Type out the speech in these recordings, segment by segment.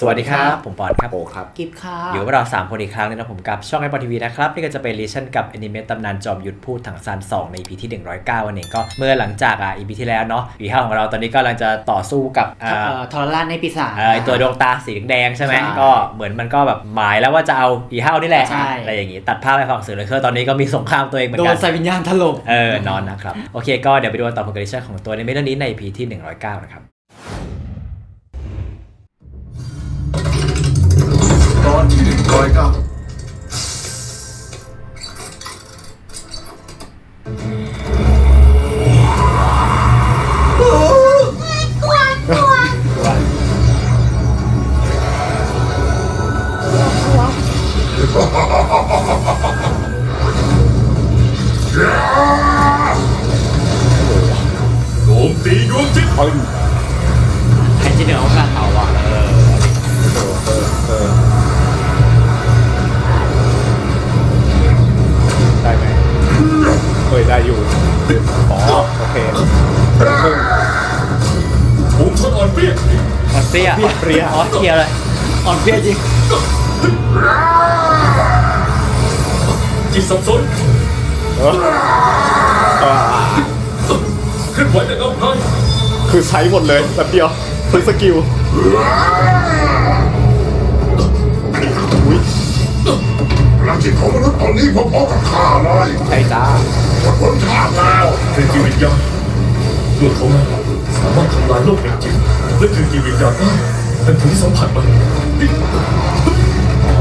สวัสดีครับ ผมปอนครับโอครับ กิฟค่ะอยู่กับเรา 3 คนอีกครั้งหนึงนะผมกับช่องไอปอทีวีนะครับ นี่ก็จะเป็นรีชั่นกับแอนิเมตตำนานจอมยุทธพูดถังซาน2 ใน EP ที่ 109วันเองก็เมื่อหลังจากอะ EP ที่แล้วเนาะ EP ห้าของเราตอนนี้ก็กำลังจะต่อสู้กับอ่าเอ่อทรราชในปีศาจเอ่อไอ้ตัวดวงตาสีแดงๆใช่ไหมใช่ก็เหมือนมันก็แบบหมายแล้วว่าจะเอาอีเห้านี่แหละใช่ อะไรอย่างงี้ตัดภาพไปฝั่งสื่อเลยคือตอนนี้ก็มีสงครามตัวเองเหมือนโดกันนใส่วิญญาณถล่ม เออนอนนะครับโอเคก็เดี๋ยวไปดูกันต่อผลการรีชั่นของตัวในเรื่องนี้ใน EP ที่ 109นะครับ ตอนที่หนึ่งร้อยเก้าโอ่อนเปรี้ยออสเตรียเปรี้ยเปรี้ย ออสเตรียเลยอ่อนเพลียจริงจิตสับสนเอออ่าเคลื่อนไหวแต่เงาพรายคือใช้หมดเลยแบบเดียวทุกสกิลอุ้ยพลังจิตของมนุษย์ตอนนี้พอๆกับข้าเลยใช่จ้าหมดหนทางแล้วคือจิตวิญญาณด้วยเขานั้นสามารถทำลายโลกแห่งจิต และคือจิตวิญญาณได้แต่ถึงสัมผัสมัน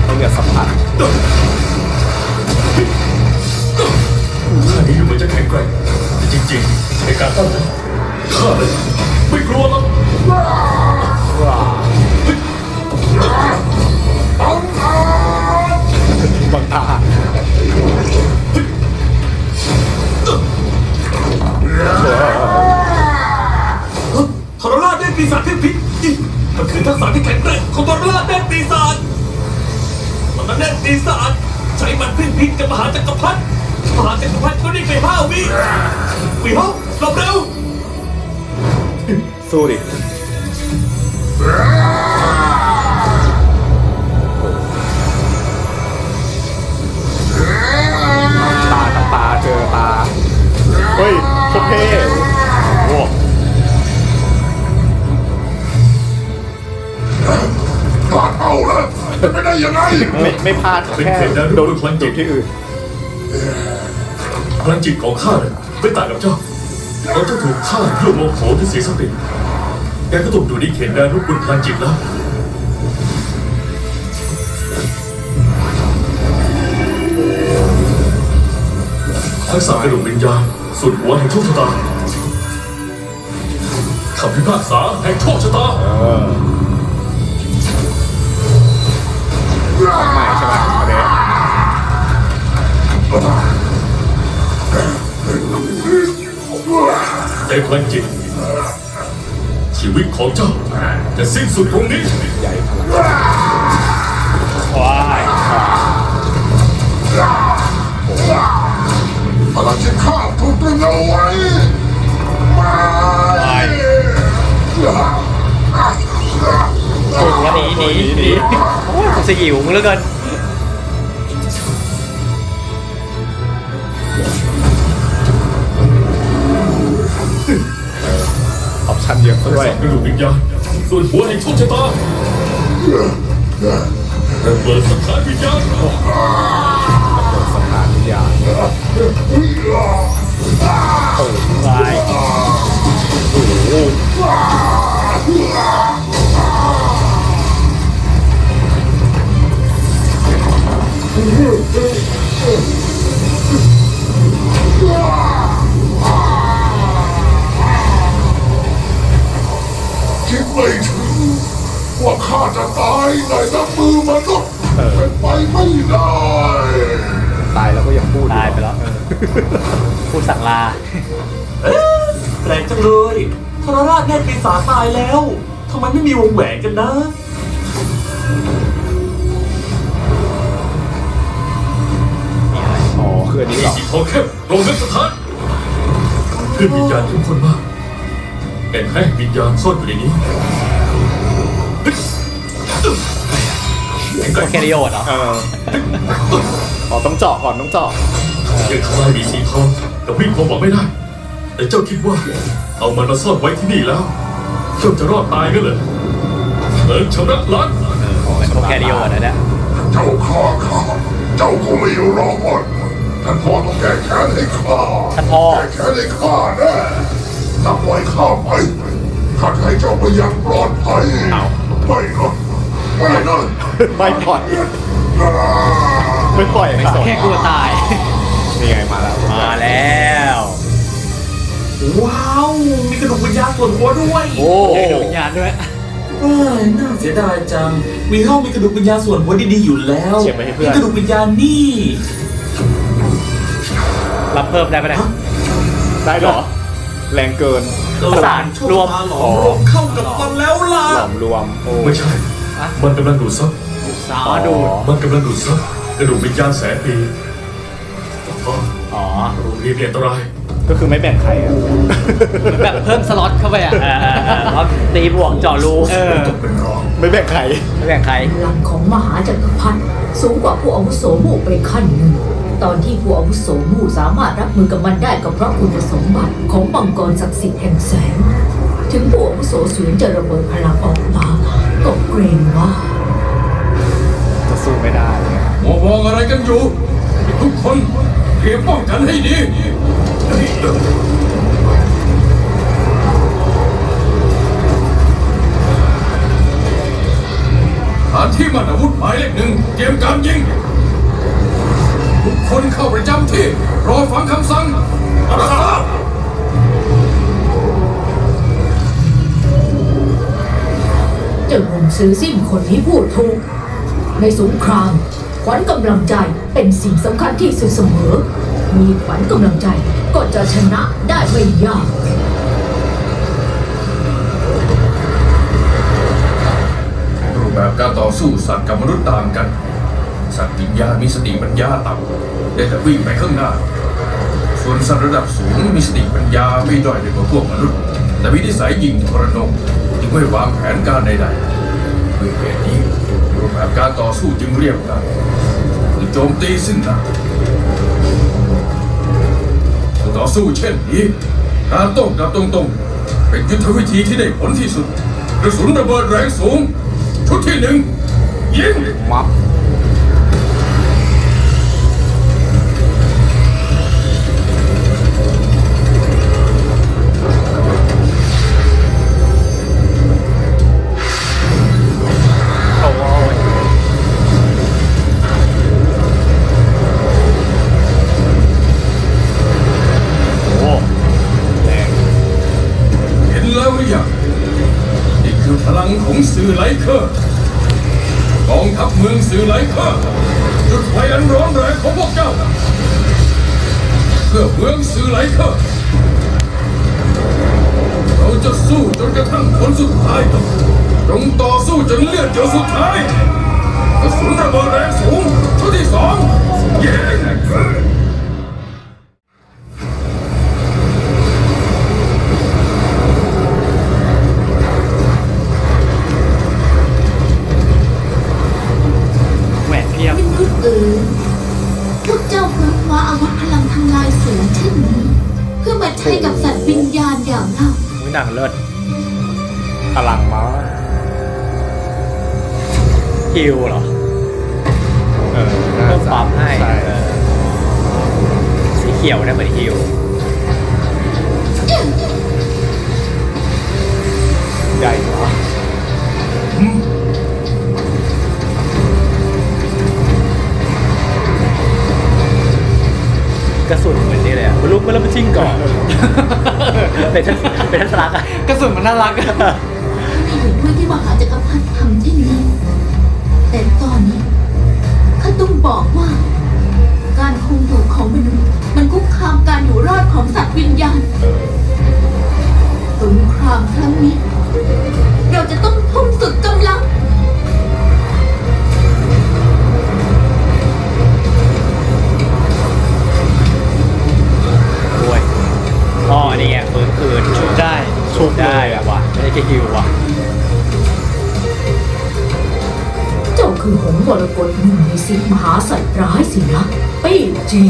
ต้องอย่าสัมผัสข้านี้ดูเหมือนจะแข็งแกร่งแต่จริงๆในการตั้งนั้นข้าเลยไม่กลัวหรอกบังอา กษะที่แข็งแกร่งของทรราชเล่นปีศาจมันเล่นปีศาจใช้มันพึ่งพิษกับมหาจักรพรรดิมหาจักรพรรดิก็นิ่งไปห้าวิวิฮะหลบเร็วสู้ดิตากับตาเจอตา เฮ้ยโคตรเท่ พลาดเอาแล้วจะไม่ได้ยังไงไม่ไม่พลาดเป็นแค่เขตแดนโดนรุ่งพลันจิจุตดที่อื่นพลังจิตของข้าเนี่ยไม่ต่างกับเจ้าเราจะถูกฆ่าด้วยโมโหที่เสียสติแกก็ตกอยู่ในเขตแดนรุ่งพลันจิตแล้วทักษะกระดูกวิญญาณสุดหัวแห่งโชคชะตาคำพิพากษาแห่งโชคชะตา ในพลังจิตชีวิตของเจ้าจะสิ้นสุดตรงนี้ใหญ่พลังว้ายพลังจิตข้าถูกตรึงเอาไว้ไม่วันนี้หนีหนีโอ้ยกูสยิวมึงเหลือเกิน ด้วยษะกระดูกวิญญาณส่วนหัวแห่งโชคชะตาระเบิดสังขารวิญญาณสถานวิทยาว้ายคิด ว่าข้าจะตายในน้ำมือมนุษย์เป็นไปไม่ได้ตายแล้วก็ยังพูดอตายไปแล้วพูดสั่งลาแปลกจังเลยทรราชแน่ปีศาจตายแล้วทำไมไม่มีวงแหวนกันนะอ๋อคืออันนี้เหรอจิตของเข้มลงนึกสถานขึ้นวิญญาณเข้มข้นมากเป็นแห่งวิญญาณซ่อนอยู่ในนี้ โอเคริโอดเหรอเอออ๋อต้องเจาะก่อนต้องเจาะยังทำลายมีสีทองแต่วิ่งความหวังไม่ได้ แต่เจ้าคิดว่า เอามันมาซ่อนไว้ที่นี่แล้ว เจ้าจะรอดตายกันเหรอเอิงชำระล้างโอเคริโอดนะเนี่ยเจ้าฆ่าข้าเจ้าก็ไม่รอดท่านพ่อต้องแก้แค้นให้ข้าท่านพ่อแก้แค้นให้ข้าแน่ถ้าปล่อยข้าไปข้าจะให้เจ้าไปอยังปลอดภัยไม่นะไม่นะ ไม่ปล่อย ไม่ปล่อยค่ะแค่กลัวตาย นี่ไงมาแล้วมาแล้ว ว้าว มีกระดูกวิญญาณส่วนหัวด้วยโอ้เด็กดวงวิญญาณด้วยเอ้ยน่าเสียดายจังวีเฮามีกระดูกวิญญาณส่วนหัวดีๆอยู่แล้วเก็บไว้ให้เพื่อนมีกระดูกวิญญาณนี่รับเพิ่มได้ปะเนี่ยได้เหรอ แรงเกินประสานรวมหลอมรวมเข้ากับมันแล้วล่ะหลอมรวมโอ้ไม่ใช่ มันกำลังดูดซับสาวดูดมันกำลังดูดซับกระดูกวิญญาณแสนปีอ๋ออ๋อโรงเรียนเนี่ยอันตรายก็คือไม่แบ่งใครอะเหมือนแบบเพิ่มสล็อตเข้าไปอะเออเออเออเพราะตีบวกเจาะรูเออต้องเป็นรองไม่แบ่งใครไม่แบ่งใครพลังของมหาจักรพรรดิสูงกว่าผู้อาวุโสหมู่ไปขั้นหนึ่งตอนที่ผู้อาวุโสหมู่สามารถรับมือกับมันได้ก็เพราะคุณสมบัติของมังกรศักดิ์สิทธิ์แห่งแสง ถึงผู้อาวุโสเสวียนจะระเบิดพลังออกมาก็เกรงว่า จะสู้ไม่ได้เนี่ยมัวมองอะไรกันอยู่ ทุกคนเตรียมป้องกันให้ดีฐานที่มันอาวุธหมายเลขหนึ่งเตรียมการยิง ทุกคนเข้าประจำที่ รอฟังคำ ซื้อสิ้นคนนี้พูดถูก ในสงครามขวัญกำลังใจเป็นสิ่งสำคัญที่สุดเสมอ มีขวัญกำลังใจก็จะชนะได้ไม่ยากรูปแบบการต่อสู้สัตว์กับมนุษย์ต่างกัน สัตว์วิญญาณมีสติปัญญาต่ำได้แต่วิ่งไปข้างหน้า ส่วนสัตว์ระดับสูงมีสติปัญญาไม่ด้อยไปกว่าพวกมนุษย์ แต่มีนิสัยยิงทรนงจึงไม่วางแผนการใดๆ ด้วยเหตุนี้รูปแบบการต่อสู้จึงเรียบง่าโจมตีสิ้นหน้าต่อสู้เช่นนี้การโต้กลับตรงๆ เป็นยุทธวิธีที่ได้ผลที่สุดกระสุนระเบิดแรงสูง ชุดที่หนึ่งยิงมับ องสื่อไลเคอร์กองทัพเมืองสื่อไลเคอร์จุดไฟอันร้อนแรงของพวกเจ้า เพื่อเมืองสื่อไลเคอร์เราจะสู้จนกระทั่งคนสุดท้ายจงต่อสู้จนเลือดหยดสุดท้ายกระสุนระเบิดแรงสูงชุดที่สองยิ เลิศพลังมาฮิวเหรอ เออน่าเพิ่มจะความให้ใช่เออสีเขียวได้เหมือนฮิวใหญ่เนาะกระสุนเหมือนนี่เลยอะลุกมาแล้วมาชิงก่อนเป็นทัศ เป็นทัศลักษณ์อะ กระสุนมันน่ารักอะไม่เห็นด้วยที่มหาจักรพรรดิทำเช่นนี้ นะปี้จี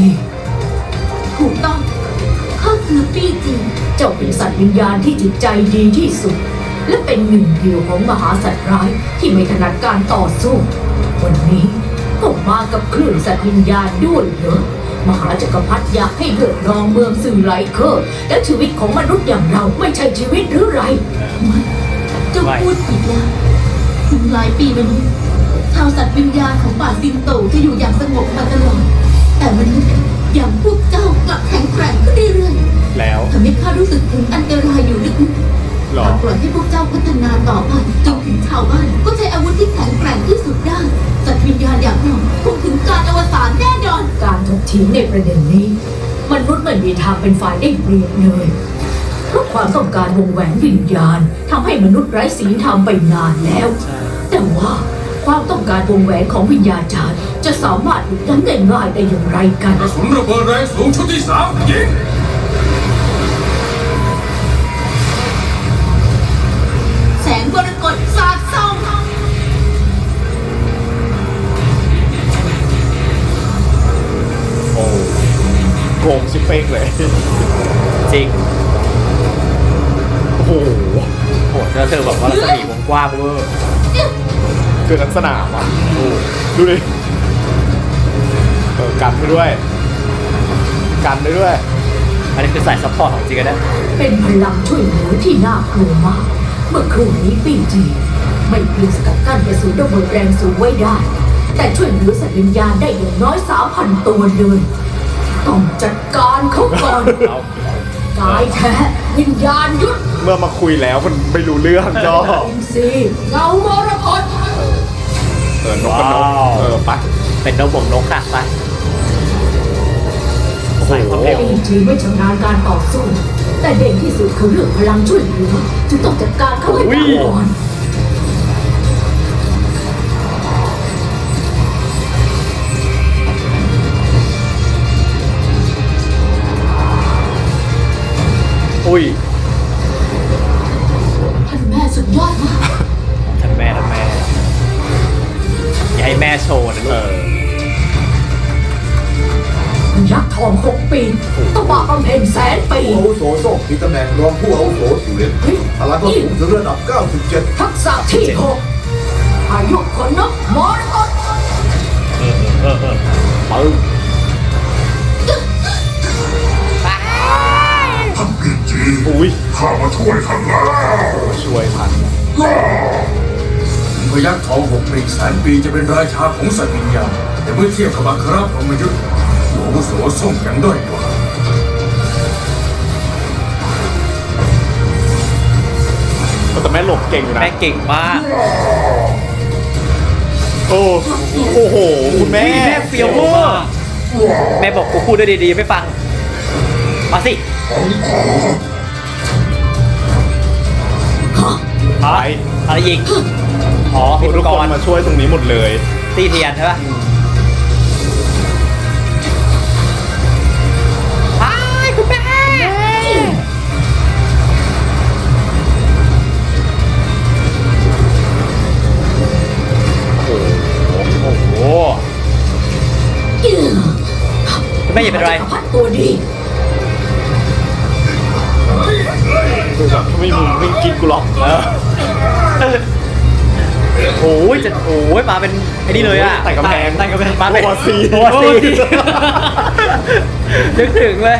ถูกต้องข้าคือปี้จีเจ้าเป็นสัตว์วิญญาณที่จิตใจดีที่สุด และเป็นหนึ่งเดียวของมหาสัตว์ร้ายที่ไม่ถนัดการต่อสู้ วันนี้ก็มากับคลื่นสัตว์วิญญาณด้วยเหรอมหาจักรพรรดิอยากให้เลือดนองเมืองสื่อไหลเคอร์และชีวิตของมนุษย์อย่างเราไม่ใช่ชีวิตหรือไรเจ้าพูดผิดแล้วถึงหลายปีมานี้ชาวสัตว์วิญญาณของป่าซิงโตจะอยู่อย่างสงบมาตลอด แต่มนุษย์อย่างพวกเจ้ากลับแข็งแกร่งขึ้นเรื่อยๆแล้วทำให้ข้ารู้สึกถึงอันตรายอยู่ลึกๆหรอหากปล่อยให้พวกเจ้าพัฒนาต่อไปจนถึงชาวบ้านก็ใช้อาวุธที่แข็งแกร่งที่สุดได้สัตว์วิญญาณอย่างเราคงถึงการอวสานแน่นอน การถกเถียงในประเด็นนี้ มนุษย์ไม่มีทางเป็นฝ่ายได้เปรียบเลยเพราะความต้องการวงแหวนวิญญาณทำให้มนุษย์ไร้ศีลธรรมไปนานแล้ว แต่ว่า ความต้องการวงแหวนของวิญญาจารย์ จะสามารถหยุดยั้งง่ายๆได้อย่างไรกัน กระสุนระเบิดแรงสูงชุดที่สามยิงแสงมรกตสาดส่องโอ้โกงชิปเป้งเลย จริง โอ้โหโหแล้วเธอแบบว่ารัศมีวงกว้างเวอร์คือ ทั้งสนามอะโอ้ดูดิเออกันไปด้วย กันไปด้วย อันนี้คือสายซัพพอร์ตของจริงนะเป็นพลังช่วยเหลือที่น่ากลัวมาก เมื่อครู่นี้ปีจีไม่เพียงสกัดกั้นกระสุนระเบิดแรงสูงไว้ได้ แต่ช่วยเหลือสัตว์วิญญาณได้อย่างน้อยสามพันตัวเลยต้องจัดการเขาก่อนเอากายแท้วิญญาณยุทธเมื่อมาคุยแล้วมันไม่รู้เรื่องจออินทรีย์เงามรกตเออนกกับนกว้าว เออไปเป็นนกบงนกค่ะไปโอ้โหใส่ความเร็วเองถือไม่ชำนาญการต่อสู้ แต่เด่นที่สุดคือเรื่องพลังช่วยเหลือจึงต้องจัดการเขาให้ได้ก่อน อุ้ยข้ามาช่วยท่านแล้วมาช่วยทันพยักษ์ทองหกปีแสนปีจะเป็นราชาของสัตว์วิญญาณแต่เมื่อเทียบกับอัครพรหมยุทธ์หัวอาวุโสส่งยังด้อยกว่าแต่แม่หลบเก่งอยู่นะแม่เก่งมาก โอ้โอ้โหคุณแม่แม่เฟี้ยวเวอร์แม่บอกกูพูดด้วยดีๆไม่ฟัง มาสิ ไปอะไรอีก อ๋อทุพิกธีกคนรมาช่วยตรงนี้หมดเลย ตีเทียนใช่ปะไอ้ายคุณแม่โอ้โห คุณแม่อย่าเป็นไรจักรพรรดิตัวดี คือแบบไม่มึงไม่กินกูหรอกเออ โอ้ยจะโอ้ยมาเป็นไอ้นี่เลยอะไต่กำแพงไต่กำแพงมาเป็นตัวซีตัวซีนึกถึงเลย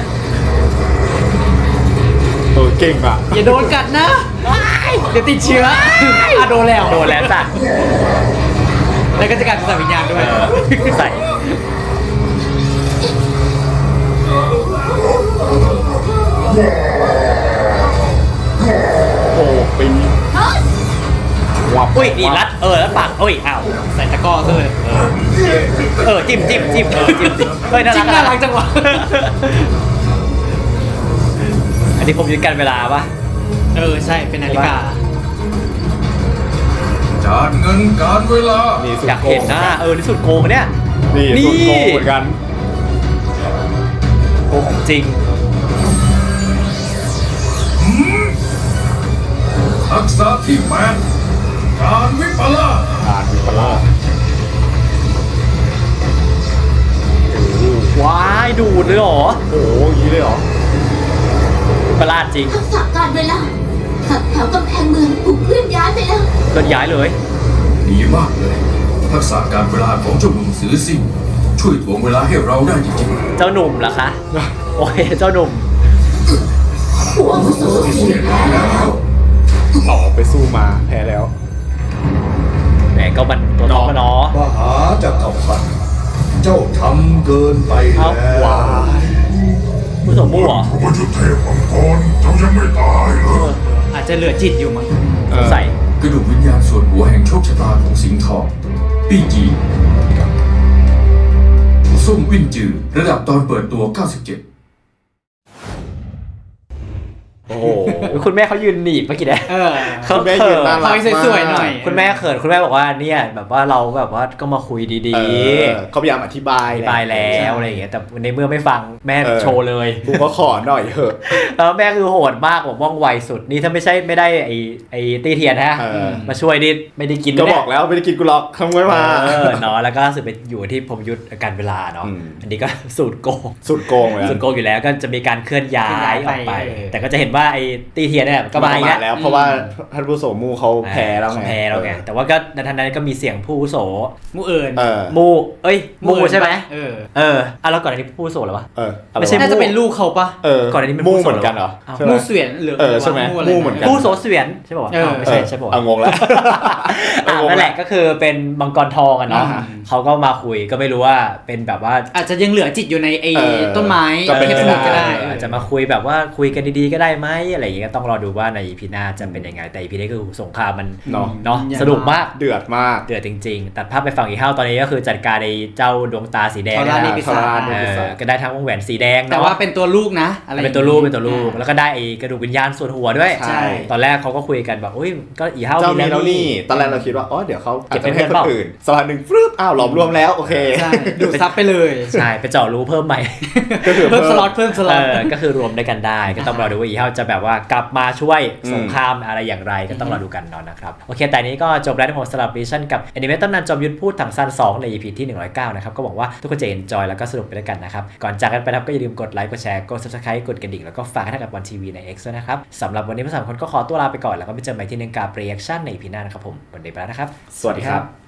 เออเก่งอะอย่าโดนกัดนะเดี๋ยวติดเชื้ออะโดนแล้วโดนแล้วจ้ะแล้วก็จะกลายเป็นสัตว์วิญญาณด้วยใส่โอ้ปี วับอุ้ยนี่รัดเออแล้วปากอุ้ยอ้าวใส่ตะกร้อซะเลยเออจิ้มจิ้มจิ้มเออจิ้มจิ้มเฮ้ยน่าจริรังกน่ารักจังวะ อันนี้ผมยึดกันเวลาปะเออใช่เป็นนาฬิกาจานเงินการเวลา นี่สุดอยากโกเห็งนหน้าเออนี่สุดโกงเนี่ย นี่สุดโกงเหมือนกัน โกงของจริง ทักษะที่แปด การวิปลาสการวิปลาสว้ายดูดเลยเหรอ โอ้โหอยี้เลยเหรอวิปลาดจริงทักษะการเวลาขับแถวกำแพงเมืองถูกเคลื่อนย้ายไปแล้วเคลื่อนย้ายเลย ดีมากเลย ทักษะการเวลาของเจ้าหนุ่มสือซิงช่วยถ่วงเวลาให้เราได้จริงๆเจ้าหนุ่มเหรอคะ โอเค เจ้าหนุ่มหัวมุสลิมแพ้แล้วออกไปสู้มาแพ้แล้ว ก็มันตัวน้องมาเนาะมหาจักรพรรดิเจ้าทำเกินไปเอ้าแล้วว้าผู้สมมู่เหรอพระยุทธเทพมังกรเจ้ายังไม่ตายเหรออาจจะเหลือจิตอยู่มั้งเอสองสัยๆกระดูกวิญญาณส่วนหัวแห่งโชคชะตาของสิงห์ทองปี้จีส่งวินจือ ระดับตอนเปิดตัว 97โอ้โห คุณแม่เขายืนหนีบเมื่อกี้เนี่ยเออเขาคุณแม่ยืนน่ารักถอยสวยๆหน่อย คุณแม่เขินคุณแม่บอกว่าเนี่ยแบบว่าเราแบบว่าก็มาคุยดีเออเขาพยายามอธิบายๆอธิบายแล้วอะไรอย่างเงี้ยแต่ในเมื่อไม่ฟังแม่เออโชว์เลย กูก็ขอหน่อยเถอะ แล้วแม่คือโหดมากแบบว่องไวสุดนี่ถ้าไม่ใช่ไม่ได้ไอ้ไอ้ตีเทียนฮะเออ มาช่วยนี่ไม่ได้กินก็แน่บอกแล้วไม่ได้กินกูหรอกทำไว้มา เออเนาะแล้วก็รู้สึกไปอยู่ที่ผมยุทธการเวลาเนาะอืม อันนี้ก็ สูตรโกงสุดโกงเลยอะ สูตรโกงอยู่แล้วก็จะมีการเคลื่อนย้ายออกไป เคลื่อนย้ายไปเออแต่ก็จะเห็นว่าไอ้ตีเทียนเนี่ยก็มาอีกมาแล้วแล้ว เพราะว่าท่านผู้โสมูเขาแพ้แล้วไงเขาแพ้แล้วไงแต่ว่าก็ในทันนั้นก็มีเสียงผู้อาวุโสมูเอิญเออมู เอ้ยมูใช่ไหมเออเอออะแล้วก่อนอันนี้ผู้อาวุโสเหรอวะเอออะรไม่ใช่วะน่าจะเป็นลูกเขาปะเออก่อนอันนี้เป็นมูมูเหมือนกันเหรออ้าวใช่ไหมมูเสวียนหรือเออใช่ไหมะรมูเหมือนกัผู้อาวุโสเสวียนใช่ป่าวะเอออ้าวไม่ใช่ใช่ป่าวะเอางงแล้วอะนั่นแหละก็คือเป็นมังกรทองอะเนาะอ่าเขาก็มาคุยก็ไม่รู้ว่าเป็นแบบว่าอาจจะยังเหลือจิตอยู่ในไอ้เออต้นไม้ก็เป็นเทพไปสได้มุทรก็ได้ เออจะมาคุยแบบว่าคุยกันดีๆก็ได้ไหมอะไรอย่างเงี้ยก็ต้องรอดูว่าในอีพีหน้าจะเป็นยังไง แต่อีพีนี้คือสงครามมันเนาะเนาะใหญ่สนุกมากเดือดมากเดือดจริงๆ ตัดภาพไปฝั่งอีกห้าวตอนนี้ก็คือจัดการในเจ้าดวงตาสีแดงเขานะลาคลีรับปิศาจเอเอออก็ได้ทั้งวงแหวนสีแดงแต่เนาะว่าเป็นตัวลูกนะอะไรเป็นตัวลูกเป็นตัวลูกแล้วก็ได้ไอ้กระดูกวิญญาณส่วนหัวด้วยใช่ตอนแรกเขาก็คุยกันแบบอุ้ยก็อีห้าวเจ้ามีมีแล้แล้ววนี่นี่ตอนแรกเราคิดว่าอ๋อเดี๋ยวเขาอาจเก็บจะเป็นให้เพื่คอนนเปล่าอื่นสักพักหนึ่งฟรึบอ้าวหลอมรวมแล้วโอเคใช่ดูดซับไปเลยใช่ไปเจาะรูเพิ่มใหม่ก็คือเพิ่มสล็อตเพิ่มสล็เออตอก็คือรวมด้วยกันได้ ก็ต้องรอดูว่าอีเฮาจะแบบว่ากลับมาช่วยสงครามอะไรอย่างไรก็ต้องรอดูกันเนอนนะครับ โอเค แต่นี้ก็จบแล้วของสลับดิชั่นกับแอนิเมตตำนานจอมยุทธพูดถังซัน2 ใน EP ที่ 109 นะครับ ก็หวังว่าทุกคนจะ enjoy แล้วก็สนุกไปด้วยกันนะครับ ก่อนจากกันไปครับก็อย่าลืมกดไลค์กดแชร์กด subscribe กดกระดิ่งแล้วก็ฝากให้กับวันทีวีใน X ด้วยนะครับสำหรับวันนี้พวกสามคนก็ขอตัวลาไปก่อนแล้วก็ไปเจอกันใหม่ที่หนึ่งกับ reaction ใน EP หน้านะครับผมวันนี้ไปแล้วนะครับ สวัสดีครับ